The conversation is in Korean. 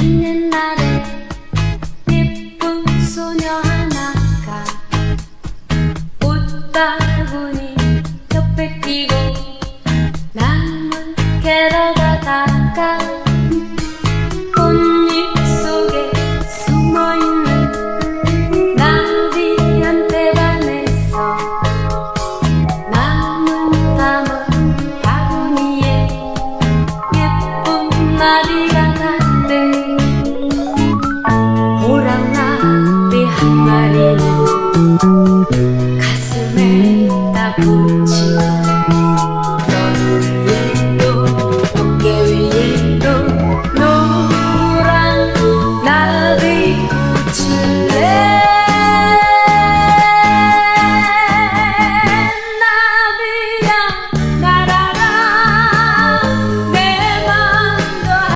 한 옛날에 예쁜 소녀 하나가 꽃바구니 옆에 끼고 나물 캐러 가다가 꽃잎 속에 숨어있는 나비한테 반해서 나물 담은 바구니에 예쁜 나비가 사내 한 마리는 가슴에 따고